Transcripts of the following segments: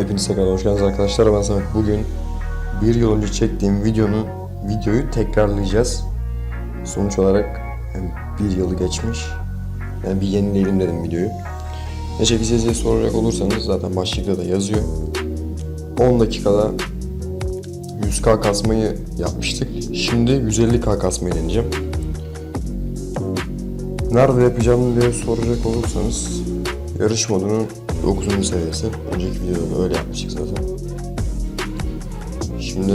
Hepiniz tekrar hoş geldiniz arkadaşlar. Ben Samet. Bugün bir yıl önce çektiğim videonun videoyu tekrarlayacağız. Sonuç olarak yani bir yılı geçmiş. Yani bir yenileyelim dedim videoyu. Ne çekeceğiz diye soracak olursanız zaten başlıkta da yazıyor. 10 dakikada 100k kasmayı yapmıştık. Şimdi 150k kasmayı deneyeceğim. Nerede yapacağım diye soracak olursanız yarış modunun 9. seviyesi. Önceki videoda öyle yapmıştık zaten. Şimdi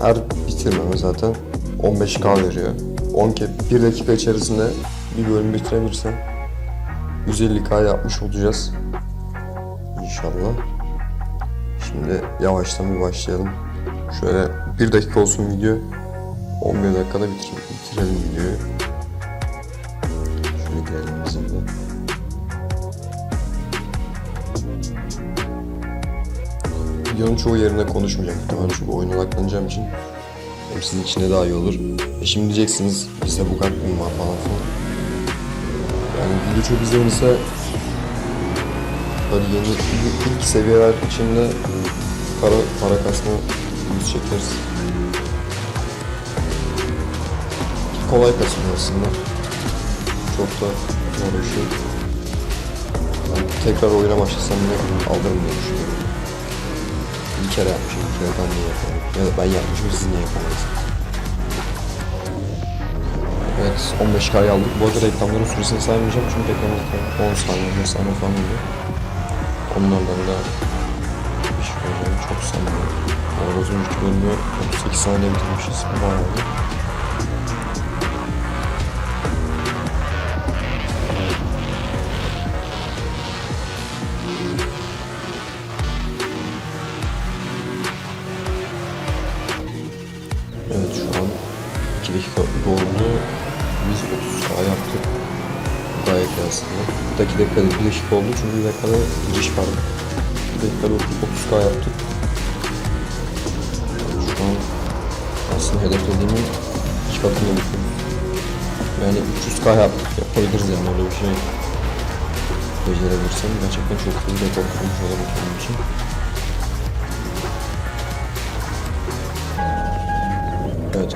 her bitirmeme zaten 15k veriyor. 10 ke 1 dakika içerisinde bir bölüm bitirebilirsem 150k yapmış olacağız. İnşallah. Şimdi yavaştan bir başlayalım. Şöyle 1 dakika olsun video. 11 dakikada bitir bitirelim videoyu. Şöyle girelim Videonun çoğu yerinde konuşmayacağım muhtemelen çünkü oyuna odaklanacağım için hem sizin için de daha iyi olur. E şimdi diyeceksiniz bizde bu kadar mı var falan filan. Yani video çok izlenirse böyle yeni ilk, ilk seviyeler içinde para, para kasma videosu çekeriz. Kolay kasıyor aslında. Çok da zor bir şey. Tekrar oyuna başlasam bile alırım diye düşünüyorum. Kere yapmışım, ben niye yapamadım? Ya da ben yapmışım, siz niye yapamadınız? Evet, 15K'yı aldık. Bu arada reklamların süresini saymayacağım çünkü reklamlar 10 saniye, 15 saniye falan oluyor. Onlardan da bir şey olacağını çok sanmıyorum. Bu arada az önceki bölümü 38 saniye bitirmişiz. Bayağı 2 dakika doldu. Biz 30 sağa yaptık. Gayet aslında. Bir dakika dakikada 1 dakika oldu çünkü bir dakikada giriş vardı. 1 dakikada 30 k yaptık. Şu an aslında hedeflediğimin iki katını yapıyoruz. Yani 300 k yaptık. Yapabiliriz yani öyle bir şey. Becerebilirsem gerçekten çok iyi rekor kırmış olurum kendim için.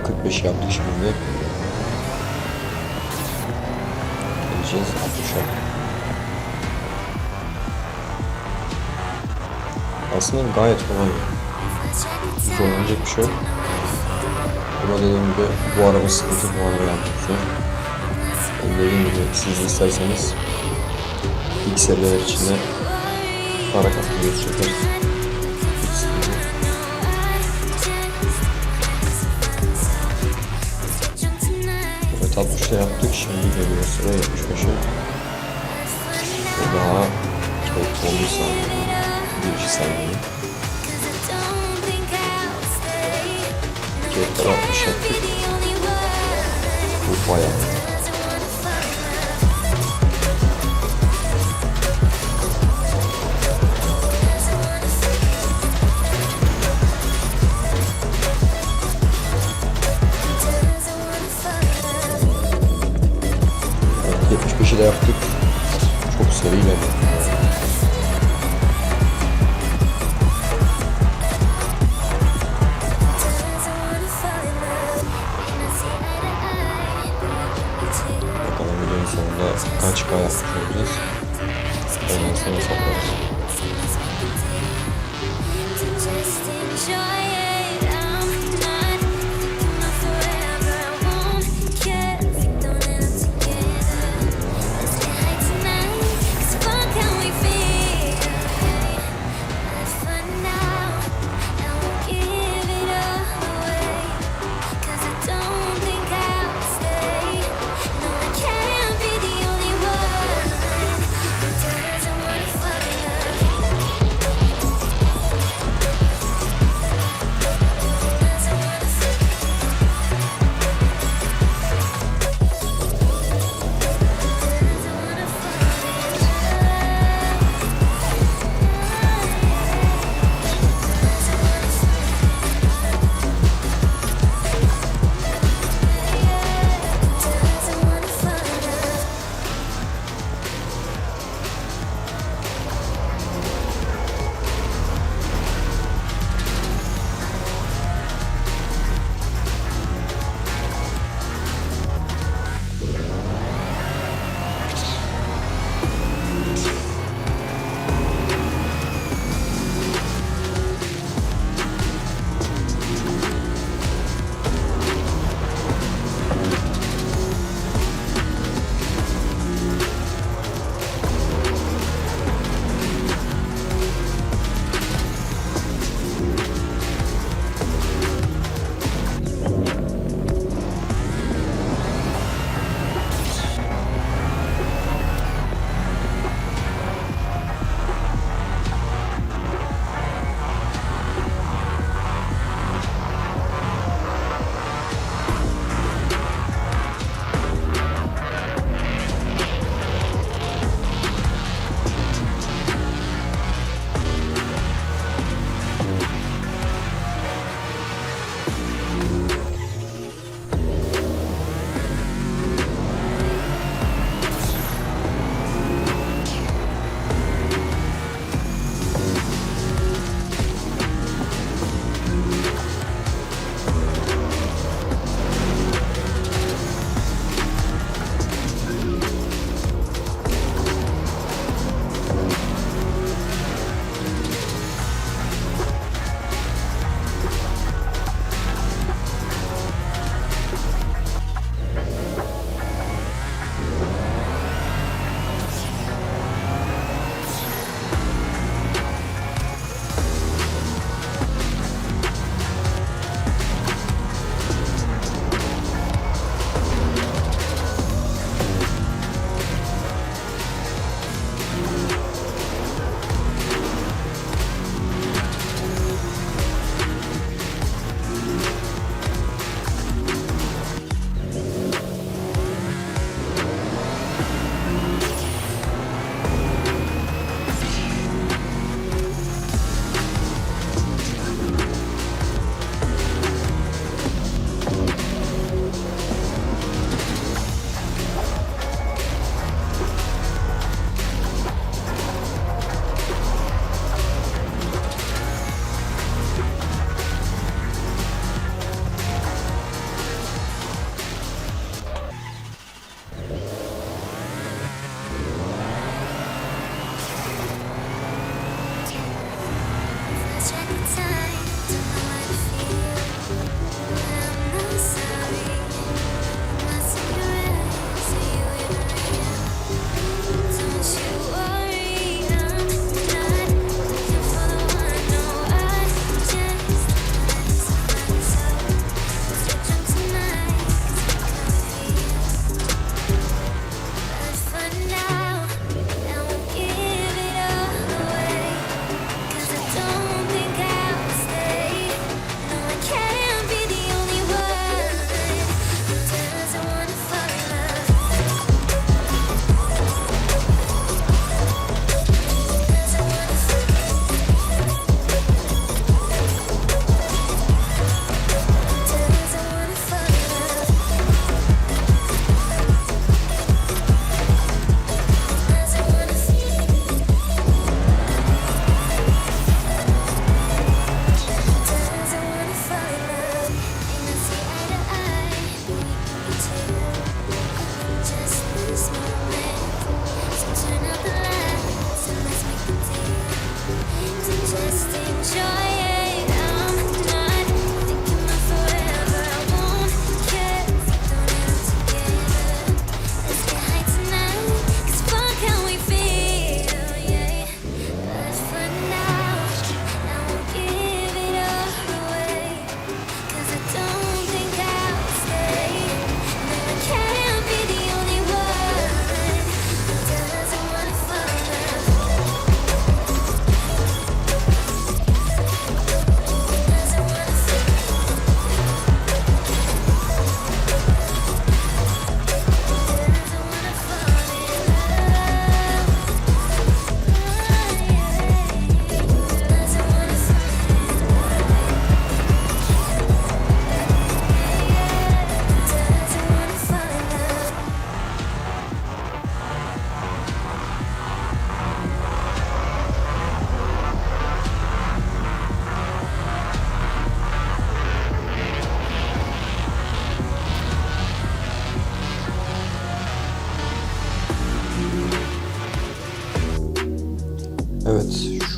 45 yaptık şimdi. Geleceğiz 60'a. Aslında gayet kolay. Zorlanacak bir şey yok. Ama dediğim gibi bu araba sıkıntı, bu araba zor. Yani dediğim gibi siz isterseniz ilk seviyeler içinde para kaptırıyoruz çekeriz. Evet 60'ta yaptık. Şimdi geliyor sıra 75'e. Ve daha çok 10 saniye. Bir saniye. Tekrar 60 yaptık. Bu bayağı.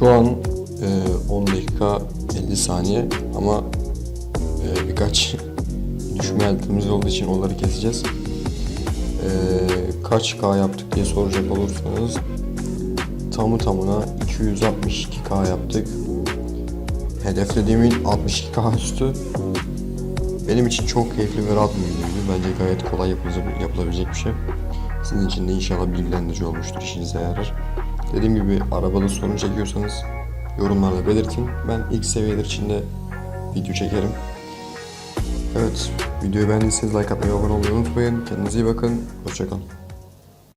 Şu an e, 10 dakika 50 saniye ama e, birkaç düşme haritemiz olduğu için onları keseceğiz. E, kaç K yaptık diye soracak olursanız tamı tamına 262K yaptık. Hedeflediğimin 62K üstü. Benim için çok keyifli ve rahat bir videoydu. Bence gayet kolay yapılabilecek bir şey. Sizin için de inşallah bilgilendirici olmuştur, işinize yarar. Dediğim gibi arabada sorun çekiyorsanız yorumlarda belirtin. Ben ilk seviyeler içinde video çekerim. Evet, videoyu beğendiyseniz like atmayı, abone olmayı unutmayın. Kendinize iyi bakın, hoşçakalın.